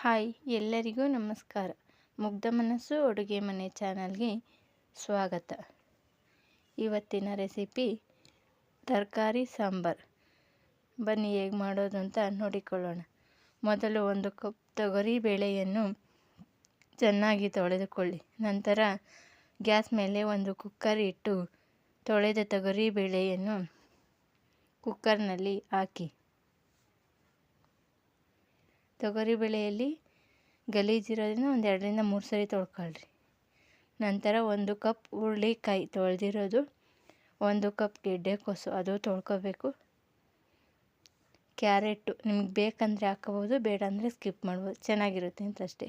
Hi, ಎಲ್ಲರಿಗೂ ನಮಸ್ಕಾರ. ಮುಗ್ಧ ಮನಸ್ಸು ಅಡುಗೆ ಮನೆ ಚಾನಲ್ಗೆ ಸ್ವಾಗತ. ಇವತ್ತಿನ ರೆಸಿಪಿ ತರಕಾರಿ ಸಾಂಬಾರು. ಬನ್ನಿ, ಹೇಗೆ ಮಾಡೋದು ಅಂತ ನೋಡಿಕೊಳ್ಳೋಣ. ಮೊದಲು ಒಂದು ಕಪ್ ತೊಗರಿ ಬೇಳೆಯನ್ನು ಚೆನ್ನಾಗಿ ತೊಳೆದುಕೊಳ್ಳಿ. ನಂತರ ಗ್ಯಾಸ್ ಮೇಲೆ ಒಂದು ಕುಕ್ಕರ್ ಇಟ್ಟು ತೊಳೆದ ತೊಗರಿ ಬೇಳೆಯನ್ನು ಕುಕ್ಕರ್ನಲ್ಲಿ ಹಾಕಿ. ತೊಗರಿಬೇಳೆಯಲ್ಲಿ ಗಲೀಜಿರೋದ್ರಿಂದ ಒಂದು ಎರಡರಿಂದ ಮೂರು ಸರಿ ತೊಳ್ಕೊಳ್ರಿ. ನಂತರ ಒಂದು ಕಪ್ ಹುರುಳಿಕಾಯಿ ತೊಳೆದಿರೋದು, ಒಂದು ಕಪ್ ಗೆಡ್ಡೆಕೋಸು ಅದು ತೊಳ್ಕೊಬೇಕು. ಕ್ಯಾರೆಟು ನಿಮ್ಗೆ ಬೇಕಂದರೆ ಹಾಕೋಬೋದು ಬೇಡ ಅಂದರೆ ಸ್ಕಿಪ್ ಮಾಡ್ಬೋದು, ಚೆನ್ನಾಗಿರುತ್ತೆ ಅಂತ ಅಷ್ಟೇ.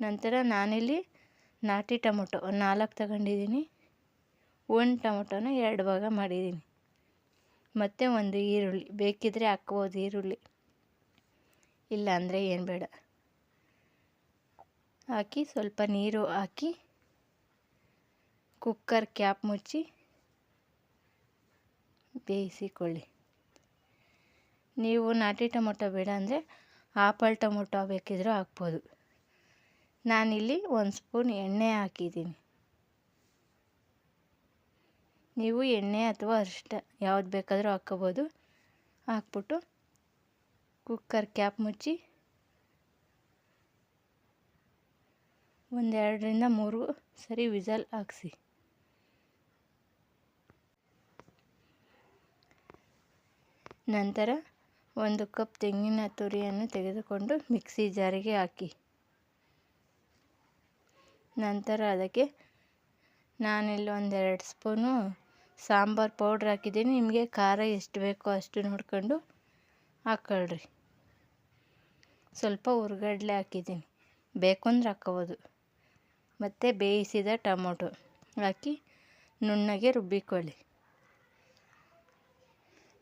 ನಂತರ ನಾನಿಲ್ಲಿ ನಾಟಿ ಟೊಮೊಟೊ ನಾಲ್ಕು ತಗೊಂಡಿದ್ದೀನಿ. ಒಂದು ಟೊಮೊಟೊನ ಎರಡು ಭಾಗ ಮಾಡಿದ್ದೀನಿ. ಮತ್ತು ಒಂದು ಈರುಳ್ಳಿ ಬೇಕಿದ್ದರೆ ಹಾಕ್ಬೋದು ಈರುಳ್ಳಿ. ಇಲ್ಲ ಅಂದರೆ ಏನು ಬೇಡ. ಹಾಕಿ ಸ್ವಲ್ಪ ನೀರು ಹಾಕಿ ಕುಕ್ಕರ್ ಕ್ಯಾಪ್ ಮುಚ್ಚಿ, ಬೇಯಿಸಿಕೊಳ್ಳಿ. ನೀವು ನಾಟಿ ಟೊಮೊಟೊ ಬೇಡ ಅಂದರೆ ಆಪಲ್ ಟೊಮೊಟೊ ಬೇಕಿದ್ರೂ ಹಾಕ್ಬೋದು. ನಾನಿಲ್ಲಿ ಒಂದು ಸ್ಪೂನ್ ಎಣ್ಣೆ ಹಾಕಿದ್ದೀನಿ. ನೀವು ಎಣ್ಣೆ ಅಥವಾ ಅರಿಷ್ಟ ಯಾವ್ದು ಬೇಕಾದರೂ ಹಾಕ್ಕೋಬೋದು. ಹಾಕ್ಬಿಟ್ಟು ಕುಕ್ಕರ್ ಕ್ಯಾಪ್ ಮುಚ್ಚಿ ಒಂದೆರಡರಿಂದ ಮೂರು ಸರಿ ವಿಸಲ್ ಹಾಕ್ಸಿ. ನಂತರ ಒಂದು ಕಪ್ ತೆಂಗಿನ ತುರಿಯನ್ನು ತೆಗೆದುಕೊಂಡು ಮಿಕ್ಸಿ ಜಾರಿಗೆ ಹಾಕಿ. ನಂತರ ಅದಕ್ಕೆ ನಾನಿಲ್ಲಿ ಒಂದೆರಡು ಸ್ಪೂನು ಸಾಂಬಾರು ಪೌಡ್ರ್ ಹಾಕಿದ್ದೀನಿ. ನಿಮಗೆ ಖಾರ ಎಷ್ಟು ಬೇಕೋ ಅಷ್ಟು ನೋಡ್ಕೊಂಡು ಹಾಕ್ಕೊಳ್ರಿ. ಸ್ವಲ್ಪ ಹುರ್ಗಡ್ಲೆ ಹಾಕಿದ್ದೀನಿ. ಬೇಕು ಅಂದ್ರೆ ಹಾಕ್ಕೋಬೋದು ಮತ್ತು ಬೇಯಿಸಿದ ಟೊಮೊಟೊ ಹಾಕಿ ನುಣ್ಣಗೆ ರುಬ್ಬಿಕೊಳ್ಳಿ.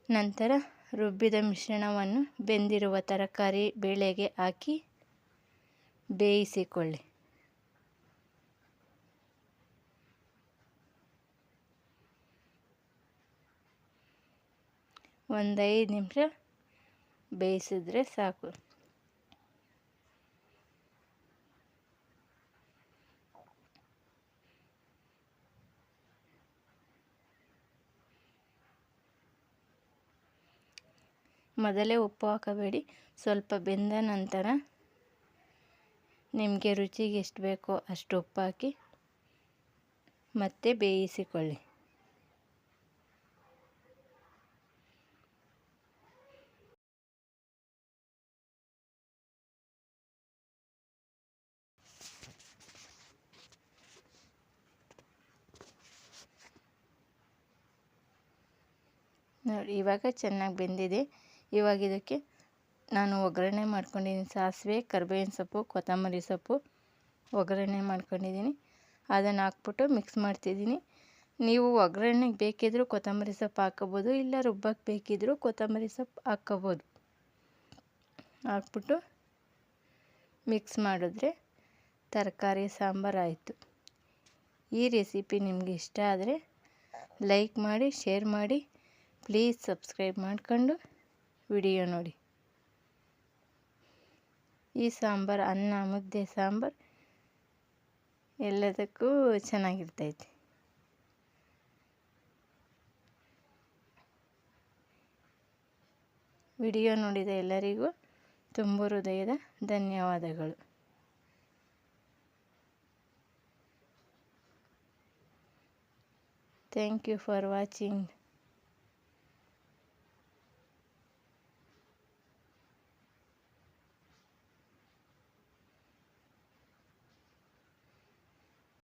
ನಂತರ ರುಬ್ಬಿದ ಮಿಶ್ರಣವನ್ನು ಬೆಂದಿರುವ ತರಕಾರಿ ಬೇಳೆಗೆ ಹಾಕಿ ಬೇಯಿಸಿಕೊಳ್ಳಿ. ಒಂದು ಐದು ನಿಮಿಷ ಬೇಯಿಸಿದ್ರೆ ಸಾಕು. ಮೊದಲೇ ಉಪ್ಪು ಹಾಕಬೇಡಿ. ಸ್ವಲ್ಪ ಬೆಂದ ನಂತರ ನಿಮಗೆ ರುಚಿಗೆ ಎಷ್ಟು ಬೇಕೋ ಅಷ್ಟು ಉಪ್ಪು ಹಾಕಿ ಮತ್ತೆ ಬೇಯಿಸಿಕೊಳ್ಳಿ. ನೋಡಿ, ಇವಾಗ ಚೆನ್ನಾಗಿ ಬೆಂದಿದೆ. ಇವಾಗ ಇದಕ್ಕೆ ನಾನು ಒಗ್ಗರಣೆ ಮಾಡ್ಕೊಂಡಿದ್ದೀನಿ. ಸಾಸಿವೆ, ಕರ್ಬೇವಿನ ಸೊಪ್ಪು, ಕೊತ್ತಂಬರಿ ಸೊಪ್ಪು ಒಗ್ಗರಣೆ ಮಾಡ್ಕೊಂಡಿದ್ದೀನಿ. ಅದನ್ನು ಹಾಕ್ಬಿಟ್ಟು ಮಿಕ್ಸ್ ಮಾಡ್ತಿದ್ದೀನಿ. ನೀವು ಒಗ್ಗರಣೆಗೆ ಬೇಕಿದ್ದರೂ ಕೊತ್ತಂಬರಿ ಸೊಪ್ಪು ಹಾಕೋಬೋದು, ಇಲ್ಲ ರುಬ್ಬಕ್ಕೆ ಬೇಕಿದ್ದರೂ ಕೊತ್ತಂಬರಿ ಸೊಪ್ಪು ಹಾಕ್ಕೋಬೋದು ಹಾಕ್ಬಿಟ್ಟು ಮಿಕ್ಸ್ ಮಾಡಿದ್ರೆ ತರಕಾರಿ, ಸಾಂಬಾರು ಆಯಿತು. ಈ ರೆಸಿಪಿ ನಿಮಗೆ ಇಷ್ಟ ಆದರೆ ಲೈಕ್ ಮಾಡಿ ಶೇರ್ ಮಾಡಿ ಪ್ಲೀಸ್ ಸಬ್ಸ್ಕ್ರೈಬ್ ಮಾಡ್ಕೊಂಡು ವಿಡಿಯೋ ನೋಡಿ. ಈ ಸಾಂಬಾರು, ಅನ್ನ, ಮುದ್ದೆ, ಸಾಂಬಾರು ಎಲ್ಲದಕ್ಕೂ ಚೆನ್ನಾಗಿರ್ತೈತಿ. ವಿಡಿಯೋ ನೋಡಿದ ಎಲ್ಲರಿಗೂ ತುಂಬ ಹೃದಯದ ಧನ್ಯವಾದಗಳು. Thank you for watching